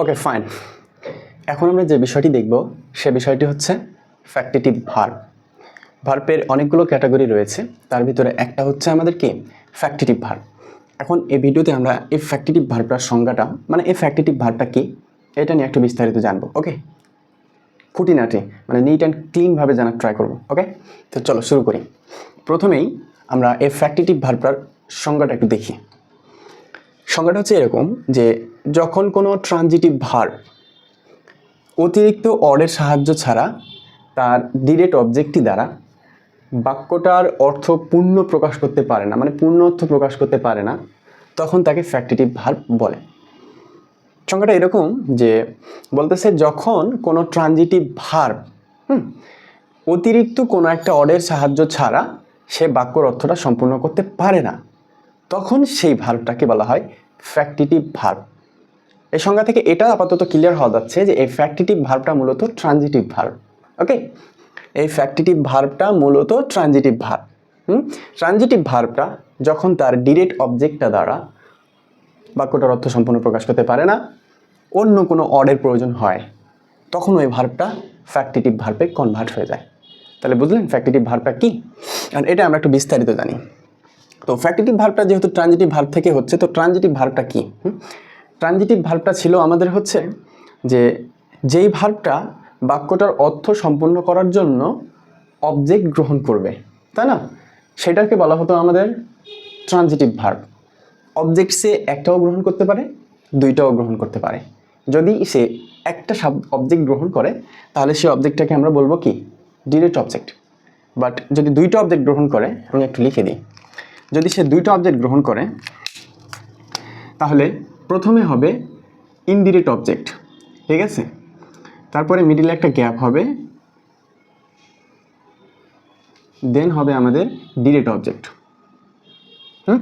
Okay fine এখন আমরা যে বিষয়টি দেখব, সে বিষয়টি হচ্ছে ফ্যাক্টিটিভ ভার্ব ভার্বের অনেকগুলো ক্যাটাগরি রয়েছে। তার ভিতরে একটা হচ্ছে আমাদের কি? ফ্যাক্টিটিভ ভার্ব এখন এই ভিডিওতে আমরা এই ফ্যাক্টিটিভ ভার্বটার সংজ্ঞাটা মানে এই ফ্যাক্টিটিভ ভার্বটা কি, এটা নিয়ে একটু বিস্তারিত জানব ওকে খুঁটিনাটি মানে নিট অ্যান্ড ক্লিনভাবে জানার ট্রাই করব ওকে তো চলো শুরু করি। প্রথমেই আমরা এই ফ্যাক্টিটিভ ভার্বটার সংজ্ঞাটা একটু দেখি। সংজ্ঞাটা হচ্ছে এরকম যে যখন কোনো ট্রানজিটিভ ভার অতিরিক্ত অর্ডের সাহায্য ছাড়া তার ডিরেক্ট অবজেক্টটি দ্বারা বাক্যটার অর্থ পূর্ণ প্রকাশ করতে পারে না মানে পূর্ণ অর্থ প্রকাশ করতে পারে না, তখন তাকে ফ্যাক্টিটিভ ভার্ব বলে। সংজ্ঞাটা এরকম যে বলতেছে যখন কোনো ট্রানজিটিভ ভার্ব হুম, অতিরিক্ত কোনো একটা অর্ডের সাহায্য ছাড়া সে বাক্যর অর্থটা সম্পূর্ণ করতে পারে না, তখন সেই ভার্বটাকে বলা হয় ফ্যাক্টিটিভ ভার্ব এই সংজ্ঞা থেকে এটা আপাতত ক্লিয়ার হওয়া যাচ্ছে যে এই ফ্যাক্টিটিভ ভার্বটা মূলত ট্রানজিটিভ ভার্ব ওকে এই ফ্যাক্টিটিভ ভার্বটা মূলত ট্রানজিটিভ ভার্ব হুম? ট্রানজিটিভ ভার্বটা যখন তার ডিরেক্ট অবজেক্টটা দ্বারা বাক্যটার অর্থ সম্পূর্ণ প্রকাশ করতে পারে না, অন্য কোনো অর্ডের প্রয়োজন হয়, তখন ওই ভার্বটা ফ্যাক্টিটিভ ভার্বে কনভার্ট হয়ে যায়। তাহলে বুঝলেন ফ্যাক্টিটিভ ভার্বটা কী? আর এটা আমরা একটু বিস্তারিত জানি। তো ফ্যাক্টিটিভ ভার্বটা যেহেতু ট্রানজিটিভ ভার্ব থেকে হচ্ছে, তো ট্রানজিটিভ ভার্বটা কি? ট্রানজিটিভ ভার্বটা ছিল আমাদের হচ্ছে যে যেই ভার্বটা বাক্যটার অর্থ সম্পূর্ণ করার জন্য অবজেক্ট গ্রহণ করবে, তাই না? সেটাকে বলা হতো আমাদের ট্রানজিটিভ ভার্ব অবজেক্ট সে একটাও গ্রহণ করতে পারে, দুইটাও গ্রহণ করতে পারে। যদি সে একটা সাব অবজেক্ট গ্রহণ করে, তাহলে সেই অবজেক্টটাকে আমরা বলব কি? ডিরেক্ট অবজেক্ট বাট যদি দুইটা অবজেক্ট গ্রহণ করে, আমি একটু লিখে দিই। যদি সে দুইটা অবজেক্ট গ্রহণ করে, তাহলে প্রথমে হবে ইনডিরেক্ট অবজেক্ট ঠিক আছে? তারপরে মিডিলে একটা গ্যাপ হবে দেন হবে আমাদের ডিরেক্ট অবজেক্ট হুম?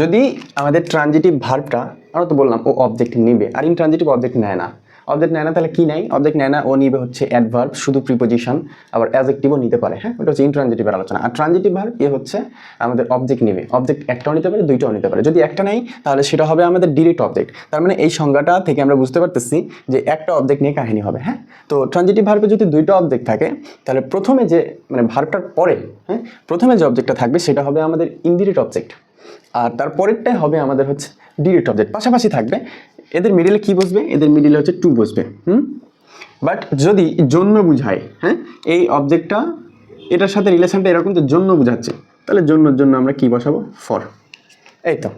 যদি আমাদের ট্রানজিটিভ ভার্বটা আমরা তো বললাম ও অবজেক্ট নিবে, আর ইনট্রানজিটিভ অবজেক্ট নেয় না অবজেক্ট নেয় না, তাহলে কি নেয়? অবজেক্ট নেয় না, ও নিবে হচ্ছে অ্যাডভার্ব শুধু প্রিপোজিশন আবার অ্যাজেক্টিভও নিতে পারে হ্যাঁ? ওটা হচ্ছে ইনট্রানজিটিভের আলোচনা। আর ট্রানজিটিভ ভার্ব এ হচ্ছে আমাদের অবজেক্ট নিবে। অবজেক্ট একটাও নিতে পারে, দুইটাও নিতে পারে। যদি একটা নেই, তাহলে সেটা হবে আমাদের ডিরেক্ট অবজেক্ট তার মানে এই সংজ্ঞাটা থেকে আমরা বুঝতে পারতেছি যে একটা অবজেক্ট নিয়ে কাহিনী হবে হ্যাঁ? তো ট্রানজিটিভ ভার্বে যদি দুইটা অবজেক্ট থাকে, তাহলে প্রথমে যে মানে ভার্বটার পরে হ্যাঁ? প্রথমে যে অবজেক্টটা থাকবে, সেটা হবে আমাদের ইনডিরেক্ট অবজেক্ট আর তারপরেরটাই হবে আমাদের হচ্ছে ডিরেক্ট অবজেক্ট পাশাপাশি থাকবে এদের মিডিলে কি বসবে? এদের মিডিলে হচ্ছে টু বসবে, হুম? বাট যদি জন্য বুঝায় হ্যাঁ এই অবজেক্টটা এটার সাথে রিলেশনটা এরকম যে জন্য বুঝাচ্ছে, তাহলে জন্যর জন্য আমরা কি বসাবো? ফর এই তো।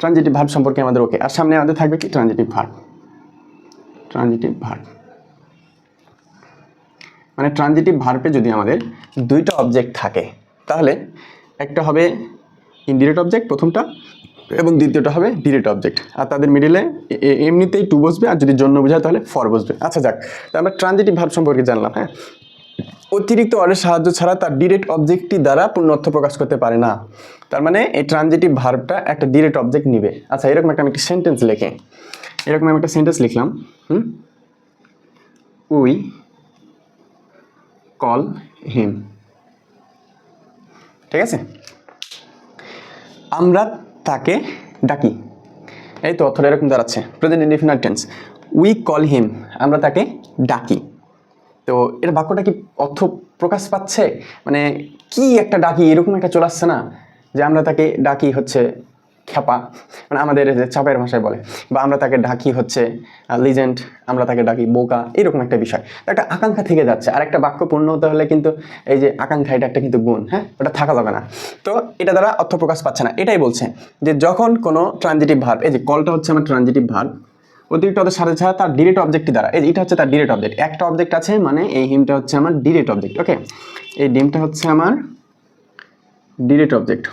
ট্রানজিটিভ ভার্ব সম্পর্কে আমাদের ওকে আর সামনে আমাদের থাকবে কি? ট্রানজিটিভ ভার্ব ট্রানজিটিভ ভার্ব মানে ট্রানজিটিভ ভার্বে যদি আমাদের দুইটা অবজেক্ট থাকে, তাহলে একটা হবে ইনডিরেক্ট অবজেক্ট প্রথমটা এবং দ্বিতীয়টা হবে ডিরেক্ট অবজেক্ট আর তাদের মিডিলে এমনিতেই টু বসবে, আর যদি জন্য বোঝায় তাহলে ফর বসবে। আচ্ছা যাক, তা আমরা ট্রানজিটিভ ভার্ব সম্পর্কে জানলাম হ্যাঁ? অতিরিক্ত অর্ডের সাহায্য ছাড়া তার ডিরেক্ট অবজেক্টটি দ্বারা পূর্ণ অর্থ প্রকাশ করতে পারে না। তার মানে এই ট্রানজিটিভ ভার্বটা একটা ডিরেক্ট অবজেক্ট নিবে। আচ্ছা এরকম একটা আমি একটা সেন্টেন্স লেখে। এরকম আমি একটা সেন্টেন্স লিখলাম, হুম? উই কল হিম। ঠিক আছে? আমরা তাকে ডাকি। এই তো অর্থটা এরকম দাঁড়াচ্ছে। Present indefinite tense we call him আমরা তাকে ডাকি। তো এর বাক্যটা কি অর্থ প্রকাশ পাচ্ছে? মানে কি একটা ডাকি, এরকম একটা চলে আসছে না যে আমরা তাকে ডাকি হচ্ছে খ্যাপা। মানে আমাদের যে চাপের ভাষায় বলে, বা আমরা তাকে ডাকি হচ্ছে লিজেন্ড আমরা তাকে ডাকি বোকা, এরকম একটা বিষয়। তো একটা আকাঙ্ক্ষা থেকে যাচ্ছে। আর একটা বাক্য পূর্ণ হতে হলে কিন্তু এই যে আকাঙ্ক্ষা, এটা একটা কিন্তু গুণ হ্যাঁ? ওটা থাকা যাবে না। তো এটা দ্বারা অর্থ প্রকাশ পাচ্ছে না। এটাই বলছে যে যখন কোনো ট্রানজিটিভ ভার্ব এই যে কলটা হচ্ছে আমার ট্রানজিটিভ ভার্ব অতিরিক্ত ওদের সাথে ছাড়া তার ডিরেক্ট অবজেক্টটি দ্বারা, এই এটা হচ্ছে তার ডিরেক্ট অবজেক্ট একটা অবজেক্ট আছে মানে এই হিমটা হচ্ছে আমার ডিরেক্ট অবজেক্ট ওকে এই ডিমটা হচ্ছে আমার ডিরেক্ট অবজেক্ট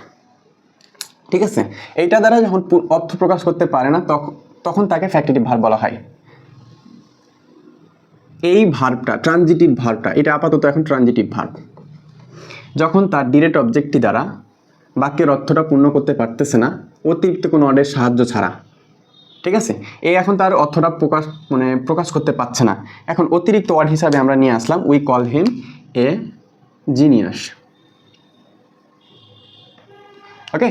ঠিক আছে? এইটা দ্বারা যখন অর্থ প্রকাশ করতে পারে না তখন তখন তাকে ফ্যাক্টিটিভ ভার বলা হয়। এই ভার্বটা ট্রানজিটিভ ভার্বটা এটা আপাতত এখন ট্রানজিটিভ ভার্ব যখন তার ডিরেক্ট অবজেক্টটি দ্বারা বাক্যের অর্থটা পূর্ণ করতে পারতেছে না, অতিরিক্ত কোনো অর্ডের সাহায্য ছাড়া। ঠিক আছে? এই এখন তার অর্থটা প্রকাশ মানে প্রকাশ করতে পারছে না। এখন অতিরিক্ত ওয়ার্ড হিসাবে আমরা নিয়ে আসলাম we call him a genius okay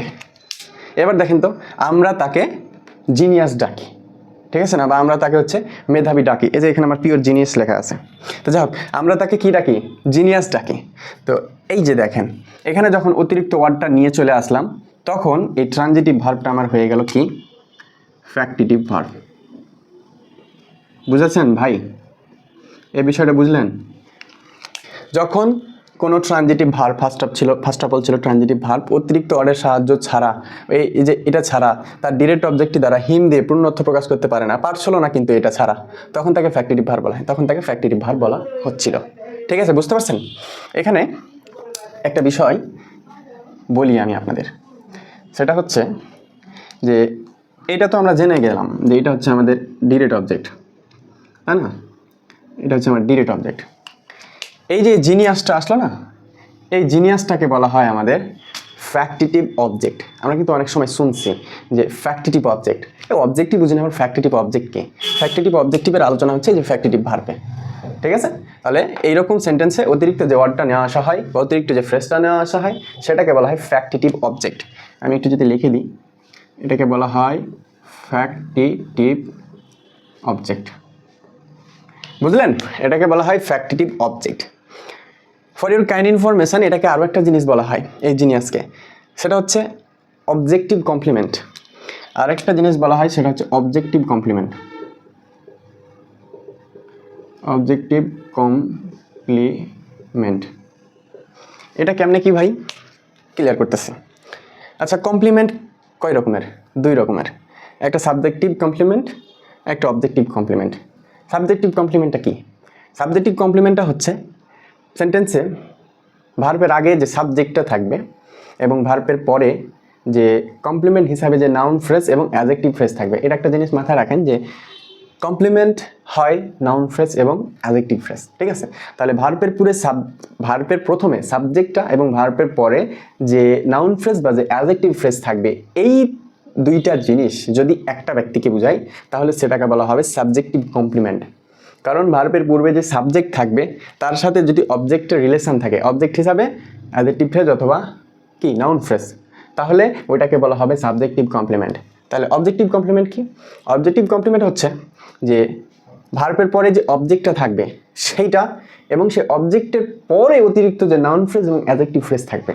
এবার দেখেন তো, আমরা তাকে জিনিয়াস ডাকি, ঠিক আছে না? বা আমরা তাকে হচ্ছে মেধাবী ডাকি। এই যে এখানে আমার পিওর জিনিয়াস লেখা আছে। তো যাই হোক, আমরা তাকে কি ডাকি? জিনিয়াস ডাকি। তো এই যে দেখেন, এখানে যখন অতিরিক্ত ওয়ার্ডটা নিয়ে চলে আসলাম, তখন এই ট্রানজিটিভ ভার্বটা আমার হয়ে গেল কি? ফ্যাক্টিটিভ ভার্ব বুঝেছেন ভাই? এই বিষয়টা বুঝলেন? যখন কোনো ট্রানজিটিভ ভার্ব ফার্স্ট অফ ছিল ফার্স্ট অফ অল ছিল ট্রানজিটিভ ভার্ব অতিরিক্ত অর্ডের সাহায্য ছাড়া, এই যে এটা ছাড়া তার ডিরেক্ট অবজেক্টটি দ্বারা হিম দিয়ে পূর্ণ অর্থ প্রকাশ করতে পারে না, পারছিল না কিন্তু এটা ছাড়া। তখন তাকে ফ্যাক্টিটিভ ভার বলা হয়, তখন তাকে ফ্যাক্টিটিভ ভার বলা হচ্ছিল। ঠিক আছে, বুঝতে পারছেন? এখানে একটা বিষয় বলি আমি আপনাদের। সেটা হচ্ছে যে এটা তো আমরা জেনে গেলাম যে এটা হচ্ছে আমাদের ডিরেক্ট অবজেক্ট তাই না? এটা হচ্ছে আমার ডিরেক্ট অবজেক্ট এই যে জিনিয়াসটা আসলো না, এই জিনিয়াসটাকে বলা হয় আমাদের ফ্যাক্টিটিভ অবজেক্ট আমরা কিন্তু অনেক সময় শুনছি যে ফ্যাক্টিটিভ অবজেক্ট এই অবজেক্টই বুঝি না আমার ফ্যাক্টিটিভ অবজেক্ট কি? ফ্যাক্টিটিভ অবজেক্টিভের আলোচনা হচ্ছে যে ফ্যাক্টিটিভ ভার্বে ঠিক আছে? তাহলে এইরকম সেন্টেন্সে অতিরিক্ত যে ওয়ার্ডটা নেওয়া আসা হয় বা অতিরিক্ত যে ফ্রেশটা নেওয়া আসা হয়, সেটাকে বলা হয় ফ্যাক্টিটিভ অবজেক্ট আমি একটু যদি লিখে দিই, এটাকে বলা হয় ফ্যাক্টিটিভ অবজেক্ট বুঝলেন? এটাকে বলা হয় factitive object for your kind information এটাকে আরও একটা জিনিস বলা হয়, এই জিনিয়াসকে সেটা হচ্ছে অবজেক্টিভ কমপ্লিমেন্ট আর একটা জিনিস বলা হয়, সেটা হচ্ছে অবজেক্টিভ কমপ্লিমেন্ট অবজেক্টিভ কমপ্লিমেন্ট এটা কেমনে কি ভাই? ক্লিয়ার করতেছি। আচ্ছা কমপ্লিমেন্ট কয় রকমের? দুই রকমের। একটা সাবজেক্টিভ কমপ্লিমেন্ট একটা অবজেক্টিভ কমপ্লিমেন্ট সাবজেক্টিভ কমপ্লিমেন্টটা কি? সাবজেক্টিভ কমপ্লিমেন্টটা হচ্ছে সেন্টেন্সে ভার্বের আগে যে সাবজেক্টটা থাকবে এবং ভার্বের পরে যে কমপ্লিমেন্ট হিসাবে যে নাউন ফ্রেজ এবং অ্যাজেক্টিভ ফ্রেজ থাকবে, এটা একটা জিনিস মাথায় রাখেন যে কমপ্লিমেন্ট হয় নাউন ফ্রেজ এবং অ্যাজেক্টিভ ফ্রেজ ঠিক আছে? তাহলে ভার্বের পুরে সাব ভার্বের প্রথমে সাবজেক্টটা এবং ভার্বের পরে যে নাউন ফ্রেজ বা যে অ্যাজেক্টিভ ফ্রেজ থাকবে, এই দুইটা জিনিস যদি একটা ব্যক্তিকে বোঝায় তাহলে সেটাকে বলা হবে সাবজেক্টিভ কমপ্লিমেন্ট কারণ ভার্বের পূর্বে যে সাবজেক্ট থাকবে, তার সাথে যদি অবজেক্টের রিলেশন থাকে অবজেক্ট হিসাবে অ্যাজেক্টিভ ফ্রেজ অথবা কি নাউন ফ্রেজ তাহলে ওইটাকে বলা হবে সাবজেক্টিভ কমপ্লিমেন্ট তাহলে অবজেক্টিভ কমপ্লিমেন্ট কি? অবজেক্টিভ কমপ্লিমেন্ট হচ্ছে যে ভার্বের পরে যে অবজেক্টটা থাকবে, সেইটা এবং সেই অবজেক্টের পরে অতিরিক্ত যে নাউন ফ্রেজ এবং অ্যাজেক্টিভ ফ্রেজ থাকবে।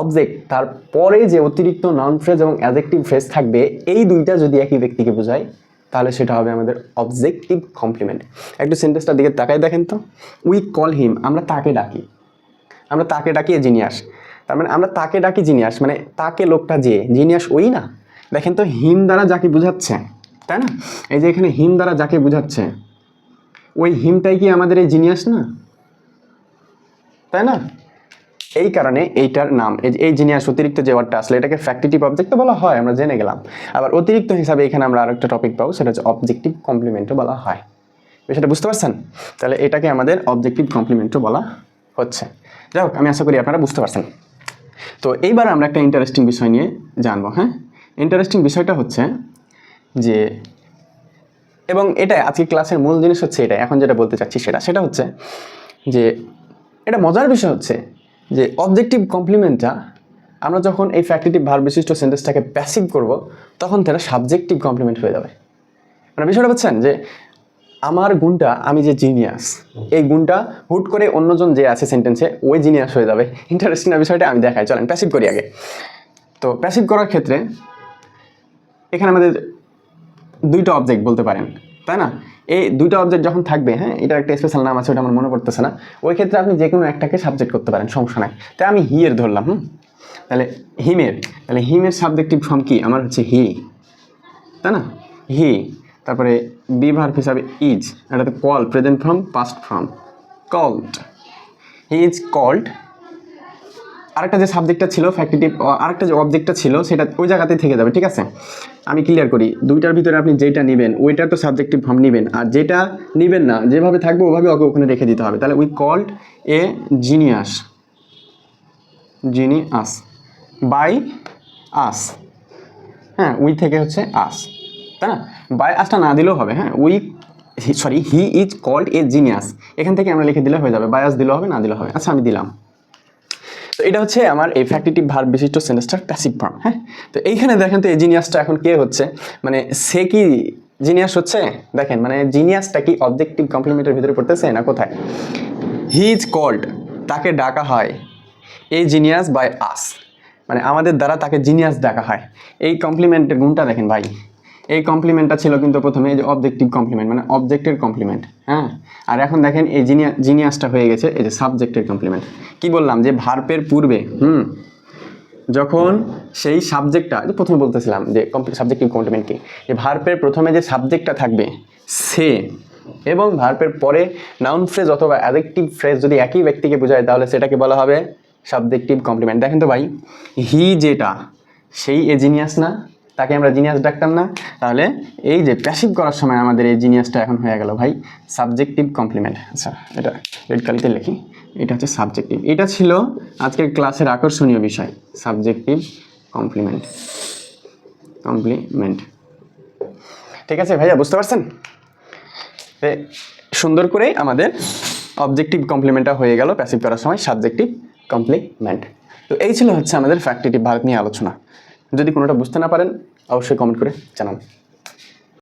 অবজেক্ট তারপরে যে অতিরিক্ত নাউন ফ্রেজ এবং অ্যাজেক্টিভ ফ্রেজ থাকবে, এই দুইটা যদি একই ব্যক্তিকে বোঝায় তাহলে সেটা হবে আমাদের অবজেক্টিভ কমপ্লিমেন্ট একটু সেন্টেন্সটার দিকে তাকাই দেখেন তো। উই কল হিম আমরা তাকে ডাকি। আমরা তাকে ডাকি জিনিয়াস তার মানে আমরা তাকে ডাকি জিনিয়াস মানে তাকে লোকটা যে জিনিয়াস ওই না? দেখেন তো হিম দ্বারা যাকে বোঝাচ্ছে, তাই না? এই যে এখানে হিম দ্বারা যাকে বোঝাচ্ছে, ওই হিমটাই কি আমাদের এই জিনিয়াস না? তাই না? এই কারণে এইটার নাম, এই যে- এই জিনিয়াস অতিরিক্ত যে ওয়ার্ডটা আসলে এটাকে ফ্যাক্টিটিভ অবজেক্ট বলা হয়, আমরা জেনে গেলাম। আবার অতিরিক্ত হিসাবে এখানে আমরা আরেকটা টপিক পাবো, সেটা হচ্ছে অবজেক্টিভ কমপ্লিমেন্টও বলা হয়। বিষয়টা বুঝতে পারছেন? তাহলে এটাকে আমাদের অবজেক্টিভ কমপ্লিমেন্টও বলা হচ্ছে। যাই হোক, আমি আশা করি আপনারা বুঝতে পারছেন। তো এইবার আমরা একটা ইন্টারেস্টিং বিষয় নিয়ে জানব হ্যাঁ? ইন্টারেস্টিং বিষয়টা হচ্ছে যে, এবং এটা আজকে ক্লাসের মূল জিনিস হচ্ছে এটা এখন যেটা বলতে চাচ্ছি সেটা সেটা হচ্ছে যে, এটা মজার বিষয় হচ্ছে যে অবজেক্টিভ কমপ্লিমেন্টটা আমরা যখন এই ফ্যাক্টিটিভ ভার বিশিষ্ট সেন্টেন্সটাকে প্যাসিভ করব, তখন তারা সাবজেক্টিভ কমপ্লিমেন্ট হয়ে যাবে। মানে বিষয়টা বুঝছেন? যে আমার গুণটা আমি যে জিনিয়াস এই গুণটা হুট করে অন্যজন যে আছে সেন্টেন্সে ওই জিনিয়াস হয়ে যাবে। ইন্টারেস্টিং না বিষয়টা? আমি দেখাই, চলেন প্যাসিভ করি আগে। তো প্যাসিভ করার ক্ষেত্রে এখানে আমাদের দুইটা অবজেক্ট বলতে পারেন, তাই না? এই দুইটা অবজেক্ট যখন থাকবে হ্যাঁ এটার একটা স্পেশাল নাম আছে, ওটা আমার মনে পড়তেছে না। ওই ক্ষেত্রে আপনি যে কোনো একটাকে সাবজেক্ট করতে পারেন, সমস্যা নাই। তাই আমি হি এর ধরলাম, হুম? তাহলে হিমের তাহলে হিমের সাবজেক্টিভ ফর্ম কি? আমার হচ্ছে হি তাই না? হি তারপরে বি ভার্ব হিসাবে ইজ এটাতে call present form past form called he is called আরেকটা যে সাবজেক্টটা ছিল ফ্যাক্টিটিভ আরেকটা যে অবজেক্টটা ছিল, সেটা ওই জায়গাতেই থেকে যাবে, ঠিক আছে? আমি ক্লিয়ার করি, দুইটার ভিতরে আপনি যেটা নেবেন, ওইটার তো সাবজেক্টিভ ফর্ম নেবেন, আর যেটা নেবেন না, যেভাবে থাকবে ওভাবে ওকে ওখানে রেখে দিতে হবে। তাহলে we called a genius genius by us হ্যাঁ উই থেকে হচ্ছে আস তাই না? বাই আসটা না দিলেও হবে হ্যাঁ we sorry he is called a genius এখান থেকে আমরা লিখে দিলে হয়ে যাবে বায়াস দিলেও হবে, না দিলেও হবে। আচ্ছা আমি দিলাম। তো এটা হচ্ছে আমার এই ফ্যাক্টিটিভ ভার্ব বিশিষ্ট সেন্টেন্সটার প্যাসিভ ফর্ম হ্যাঁ? তো এইখানে দেখেন তো এই জিনিয়াসটা এখন কে হচ্ছে? মানে সে কি জিনিয়াস হচ্ছে? দেখেন মানে জিনিয়াসটা কি অবজেক্টিভ কমপ্লিমেন্টের ভিতরে পড়তেছে না কোথায়? হি ইজ কল্ড তাকে ডাকা হয় এই জিনিয়াস বাই আস মানে আমাদের দ্বারা তাকে জিনিয়াস ডাকা হয়। এই কমপ্লিমেন্টের গুণটা দেখেন ভাই। এই কমপ্লিমেন্টটা ছিল কিন্তু প্রথমে এই যে অবজেক্টিভ কমপ্লিমেন্ট মানে অবজেক্টের কমপ্লিমেন্ট হ্যাঁ? আর এখন দেখেন এই জিনিয়া জিনিয়াসটা হয়ে গেছে, এই যে সাবজেক্টের কমপ্লিমেন্ট কি বললাম যে ভার্পের পূর্বে, হুম, যখন সেই সাবজেক্টটা যে প্রথমে বলতেছিলাম যে সাবজেক্টিভ কমপ্লিমেন্ট কি? যে ভার্পের প্রথমে যে সাবজেক্টটা থাকবে, সে এবং ভার্পের পরে নাউন ফ্রেজ অথবা অ্যাডজেক্টিভ ফ্রেজ যদি একই ব্যক্তিকে বোঝায়, তাহলে সেটাকে বলা হবে সাবজেক্টিভ কমপ্লিমেন্ট দেখেন তো ভাই হি যেটা, সেই এ জিনিয়াস না তাকে আমরা জিনিয়াস ডাকতাম না। তাহলে এই যে প্যাসিভ করার সময় আমাদের এই জিনিয়াসটা এখন হয়ে গেল ভাই সাবজেক্টিভ কমপ্লিমেন্ট আচ্ছা এটা রেড কালিতে লিখি। এটা হচ্ছে সাবজেক্টিভ এটা ছিল আজকের ক্লাসের আকর্ষণীয় বিষয় সাবজেক্টিভ কমপ্লিমেন্ট কমপ্লিমেন্ট ঠিক আছে ভাইয়া, বুঝতে পারছেন? সুন্দর করেই আমাদের অবজেক্টিভ কমপ্লিমেন্টটা হয়ে গেল প্যাসিভ করার সময় সাবজেক্টিভ কমপ্লিমেন্ট তো এই ছিল হচ্ছে আমাদের ফ্যাক্টিটিভ ভারত নিয়ে আলোচনা। যদি কোনোটা বুঝতে না পারেন অবশ্যই কমেন্ট করে জানান।